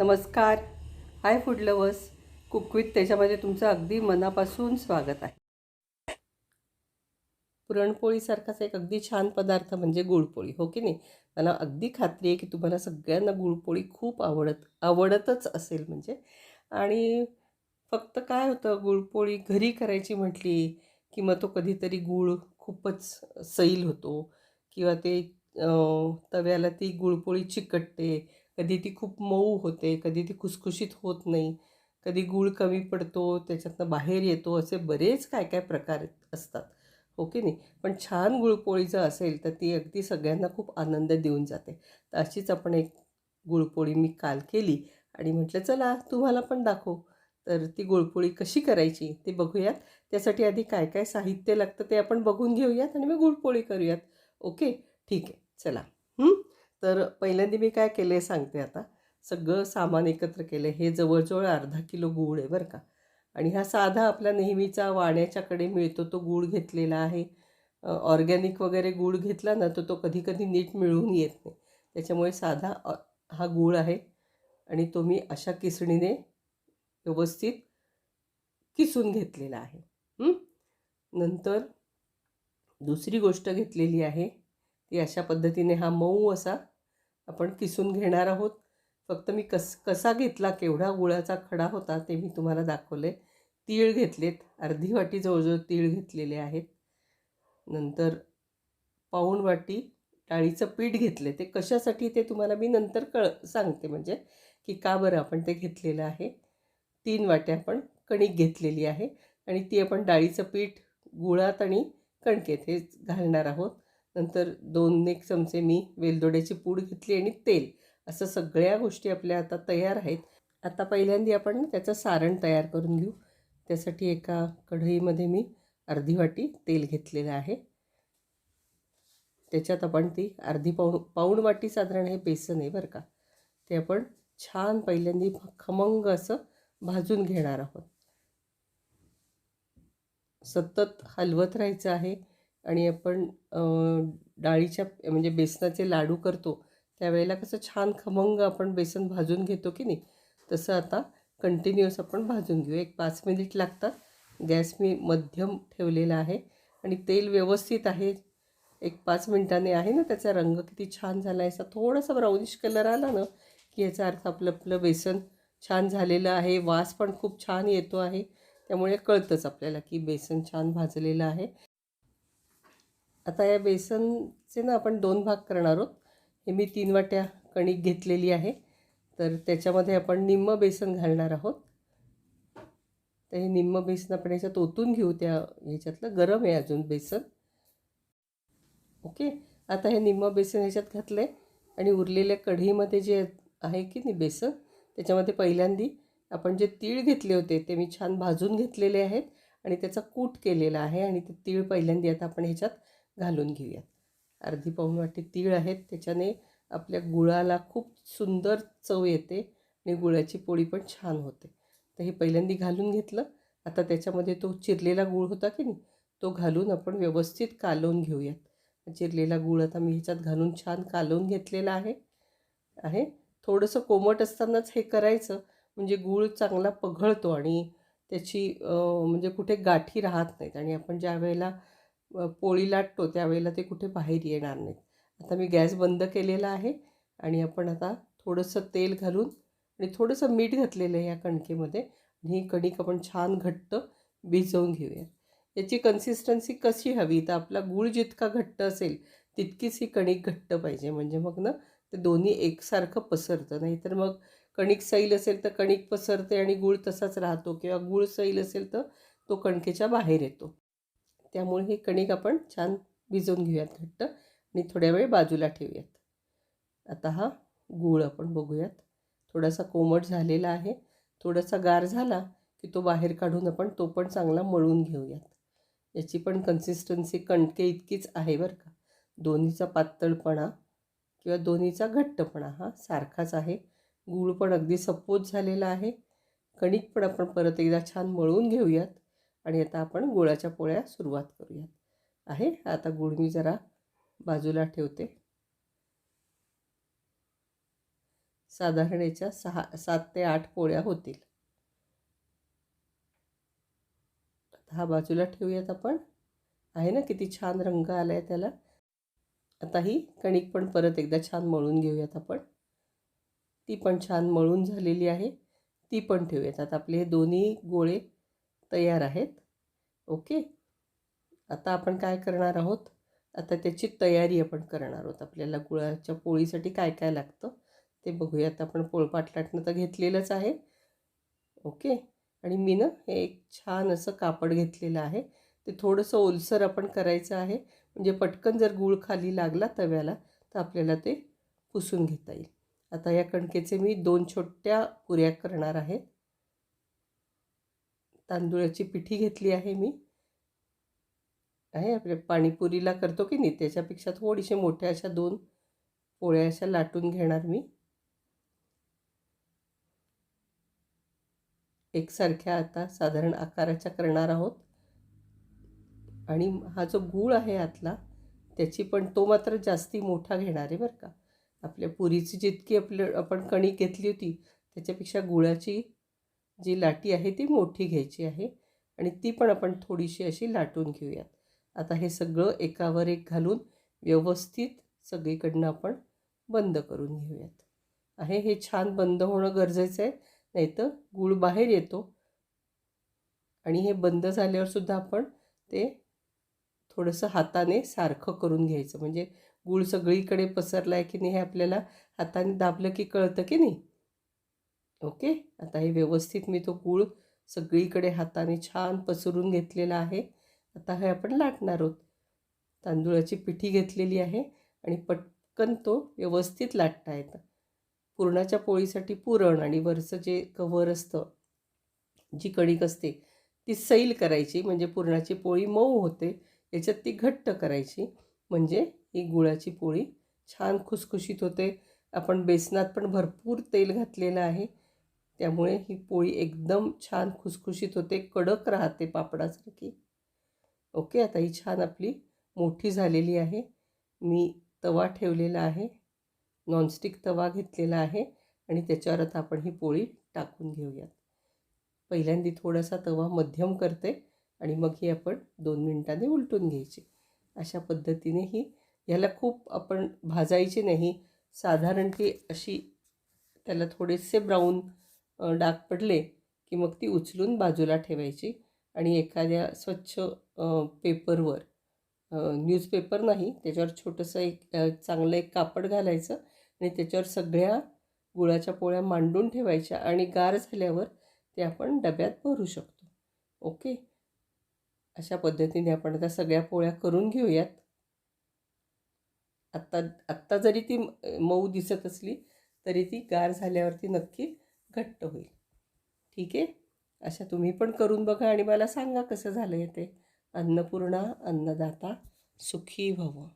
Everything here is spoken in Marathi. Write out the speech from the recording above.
नमस्कार. Hi food lovers. Cook with त्याच्यामध्ये तुमचं अगदी मनापासून स्वागत आहे. पुरणपोळीसारखाच एक अगदी छान पदार्थ म्हणजे गुळपोळी हो की नाही? मला अगदी खात्री आहे की तुम्हाला सगळ्यांना गुळपोळी खूप आवडत आवडतच असेल म्हणजे. आणि फक्त काय होतं गुळपोळी घरी करायची म्हटली की मग तो कधीतरी गुळ खूपच सैल होतो. किंवा ते तव्याला ती गुळपोळी चिकटते. कधी ती खूप मऊ होते कधी ती खुसखुशीत होत नाही कधी गूळ कमी पडतो त्याच्यातनं बाहेर येतो असे बरेच काय काय प्रकार असतात. हो की नाही? पण छान गुळपोळी जर असेल तर ती अगदी सगळ्यांना खूप आनंद देऊन जाते. तर अशीच आपण एक गुळपोळी मी काल केली आणि म्हटलं चला तुम्हाला पण दाखव. तर ती गुळपोळी कशी करायची ते बघूयात. त्यासाठी आधी काय काय साहित्य लागतं ते आपण बघून घेऊयात आणि मग गुळपोळी करूयात. ओके? ठीक आहे. चला. हं? तर पहिल्यांदा मी काय केलं आहे सांगते आता. सगळं सामान एकत्र केलं आहे हे जवळजवळ अर्धा किलो गूळ आहे बरं का. आणि हा साधा आपला नेहमीचा वाण्याच्याकडे मिळतो तो गूळ घेतलेला आहे. ऑर्गॅनिक वगैरे गूळ घेतला ना तर तो कधी कधी नीट मिळून येत नाही. त्याच्यामुळे साधा हा गूळ आहे. आणि तो मी अशा किसणीने व्यवस्थित किसून घेतलेला आहे. नंतर दुसरी गोष्ट घेतलेली आहे. ती अशा पद्धतीने हा मऊ असा आपण किसून घेणार आहोत. फक्त मी कस कसा घेतला केवढा गुळाचा खडा होता ते मी तुम्हाला दाखवले. तीळ घेतलेत. अर्धी वाटी जवळजवळ तीळ घेतलेले आहेत. नंतर पाऊण वाटी डाळीचं पीठ घेतले. ते कशासाठी ते तुम्हाला मी नंतर कळ सांगते. म्हणजे की का बरं आपण ते घेतलेलं आहे. तीन वाट्या आपण कणिक घेतलेली आहे. आणि ती आपण डाळीचं पीठ गुळात आणि कणकेत हे घालणार आहोत. नंतर दोन एक चमचे मी वेलदोड्याची पूड घेतली आणि तेल असं सगळ्या गोष्टी आपल्या आता तयार आहेत. आता पहिल्यांदा आपण त्याचं सारण तयार करून घेऊ. त्यासाठी एका कढईमध्ये मी अर्धी वाटी तेल घेतलेलं आहे. त्याच्यात आपण ती अर्धी पाऊण पाऊण वाटी साधारण हे बेसन आहे बरं का. ते आपण छान पहिल्यांदा खमंग असं भाजून घेणार आहोत. सतत हलवत राहायचं आहे. आणि आपण डाळीच्या म्हणजे बेसनाचे लाडू करतो त्यावेळेला कसं छान खमंग आपण बेसन भाजून घेतो की नाही तसं आता कंटिन्युअस आपण भाजून घेऊ. एक पाच मिनिट लागतात. गॅस मी मध्यम ठेवलेला आहे आणि तेल व्यवस्थित आहे. एक पाच मिनिटाने आहे ना त्याचा रंग किती छान झाला आहे. असा थोडासा ब्राउनिश कलर आला ना की याचा अर्थ आपलं आपलं बेसन छान झालेलं आहे. वास पण खूप छान येतो आहे. त्यामुळे कळतंच आपल्याला की बेसन छान भाजलेलं आहे. आता या बेसनचे ना आपण दोन भाग करणार आहोत. हे मी तीन वाट्या कणिक घेतलेली आहे. तर त्याच्यामध्ये आपण निम्म बेसन घालणार आहोत. तर हे निम्म बेसन आपण याच्यात ओतून घेऊ त्या ह्याच्यातलं गरम आहे अजून बेसन. ओके? आता हे निम्म बेसन ह्याच्यात घातलं आहे आणि उरलेल्या कढईमध्ये जे आहे की नाही बेसन त्याच्यामध्ये पहिल्यांदी आपण जे तीळ घेतले होते ते मी छान भाजून घेतलेले आहेत. आणि त्याचा कूट केलेला आहे. आणि ते तीळ पहिल्यांदी आता आपण ह्याच्यात घालून घेऊयात. अर्धी पाऊण वाटी तीळ आहेत त्याच्याने आपल्या गुळाला खूप सुंदर चव येते आणि गुळाची पोळी पण छान होते. तर हे पहिल्यांदा घालून घेतलं. आता त्याच्यामध्ये तो चिरलेला गूळ होता की नाही तो घालून आपण व्यवस्थित कालवून घेऊयात. चिरलेला गूळ आता मी ह्याच्यात घालून छान कालवून घेतलेला आहे. आहे. थोडंसं कोमट असतानाच हे करायचं. म्हणजे गूळ चांगला पघळतो आणि त्याची म्हणजे कुठे गाठी राहत नाहीत आणि आपण ज्या वेळेला पोळी लाटतो त्यावेळेला ते कुठे बाहेर येणार नाहीत. आता मी गॅस बंद केलेला आहे आणि आपण आता थोडंसं तेल घालून आणि थोडंसं मीठ घातलेलं आहे या कणकेमध्ये. आणि ही कणिक आपण छान घट्ट भिजवून घेऊया. याची कन्सिस्टन्सी कशी हवी? तर आपला गूळ जितका घट्ट असेल तितकीच ही कणिक घट्ट पाहिजे. म्हणजे मग ना ते दोन्ही एकसारखं पसरतं. नाहीतर मग कणिक सैल असेल तर कणिक पसरते आणि गूळ तसाच राहतो किंवा गूळ सैल असेल तर तो कणकेच्या बाहेर येतो. त्यामुळे हे कणिक आपण छान भिजवून घेऊयात घट्ट आणि थोड्या वेळ बाजूला ठेवूयात. आता हा गूळ आपण बघूयात. थोडासा कोमट झालेला आहे. थोडासा गार झाला की तो बाहेर काढून आपण तो पण चांगला मळून घेऊयात. याची पण कन्सिस्टन्सी कणके इतकीच आहे बरं का. दोन्हीचा पातळपणा किंवा दोन्हीचा घट्टपणा हा सारखाच आहे. गूळ पण अगदी सपोज झालेला आहे. कणिक पण आपण परत एकदा छान मळून घेऊयात. आणि आता आपण गुळाच्या पोळ्या सुरुवात करूयात. आहे आता गुळ मी जरा बाजूला ठेवते. साधारण याच्या सहा सात ते आठ पोळ्या होतील. आता हा बाजूला ठेवूयात आपण. आहे ना किती छान रंग आला आहे त्याला. आता ही कणिक पण परत एकदा छान मळून घेऊयात आपण. ती पण छान मळून झालेली आहे. ती पण ठेवूयात. आता आपले हे दोन्ही गोळे तयार आहेत. ओके? आता आपण काय करणार आहोत? आता त्याची तयारी आपण करणार आहोत. आपल्याला गुळाच्या पोळीसाठी काय काय लागतं ते बघूयात. आपण पोळपाट लाटणं तर घेतलेलंच आहे. ओके? आणि मी ना हे एक छान असं कापड घेतलेलं आहे. ते थोडंसं ओलसर आपण करायचं आहे. म्हणजे पटकन जर गूळ खाली लागला तव्याला तर आपल्याला ते पुसून घेता येईल. आता या कणकेचे मी दोन छोट्या पुऱ्या करणार आहे. तांदुळाची पिठी घेतली आहे मी. आहे आपल्या पाणीपुरीला करतो की नाही? त्याच्यापेक्षा थोडीशे मोठ्या अशा दोन पोळ्या अशा लाटून घेणार मी. एकसारख्या आता साधारण आकाराच्या करणार आहोत. आणि हा जो गूळ आहे आतला त्याची पण तो मात्र जास्ती मोठा घेणार आहे बरं का. आपल्या पुरीची जितकी आपलं आपण कणिक घेतली होती त्याच्यापेक्षा गुळाची जी लाटी आहे ती मोठी घ्यायची आहे आणि ती पण आपण थोडीशी अशी लाटून घेऊयात. आता हे सगळं एकावर एक घालून व्यवस्थित सगळीकडनं आपण बंद करून घेऊयात. आहे हे छान बंद होणं गरजेचं आहे नाहीतर गूळ बाहेर येतो. आणि हे बंद झाल्यावर सुद्धा आपण ते थोडंसं हाताने सारखं करून घ्यायचं. म्हणजे गूळ सगळीकडे पसरला आहे की नाही हे आपल्याला हाताने दाबलं की कळतं की नाही? ओके? आता हे व्यवस्थित मी तो गूळ सगळीकडे हाताने छान पसरून घेतलेला आहे. आता हे आपण लाटणार आहोत. तांदूळाची पिठी घेतलेली आहे आणि पटकन तो व्यवस्थित लाटता येतं. पुरणाच्या पोळीसाठी पुरण आणि वरचं जे कवर असतं जी कणिक असते ती सैल करायची. म्हणजे पुरणाची पोळी मऊ होते याच्यात ती घट्ट करायची. म्हणजे ही गुळाची पोळी छान खुसखुशीत होते. आपण बेसनात पण भरपूर तेल घातलेलं आहे. त्यामुळे ही पोळी एकदम छान खुसखुशीत होते कडक राहते पापडासारखी. ओके आता ही छान आपली मोठी झालेली आहे. मी तवा ठेवलेला आहे नॉनस्टिक तवा घेतलेला आहे आणि त्याच्यावर आता आपण ही पोळी टाकून घेऊयात. पहिल्यांदा थोडासा तवा मध्यम करते आणि मग ही आपण दोन मिनटांनी उलटून घ्यायची. अशा पद्धतीने ही ह्याला खूप आपण भाजायची नाही. साधारण ती अशी त्याला थोडेसे ब्राऊन डाग पडले की मग ती उचलून बाजूला ठेवायची आणि एखाद्या स्वच्छ पेपरवर न्यूजपेपर नाही त्याच्यावर छोटंसं एक चांगलं एक कापड घालायचं आणि त्याच्यावर सगळ्या गुळाच्या पोळ्या मांडून ठेवायच्या आणि गार झाल्यावर ते आपण डब्यात भरू शकतो. ओके? अशा पद्धतीने आपण आता सगळ्या पोळ्या करून घेऊयात. आत्ता आत्ता जरी ती मऊ दिसत असली तरी ती गार झाल्यावरती नक्की घट्ट होईल. ठीक आहे? अशा तुम्ही पण करून बघा आणि मला सांगा कसं झालं आहे ते. अन्नपूर्णा अन्नदाता सुखी व्हावं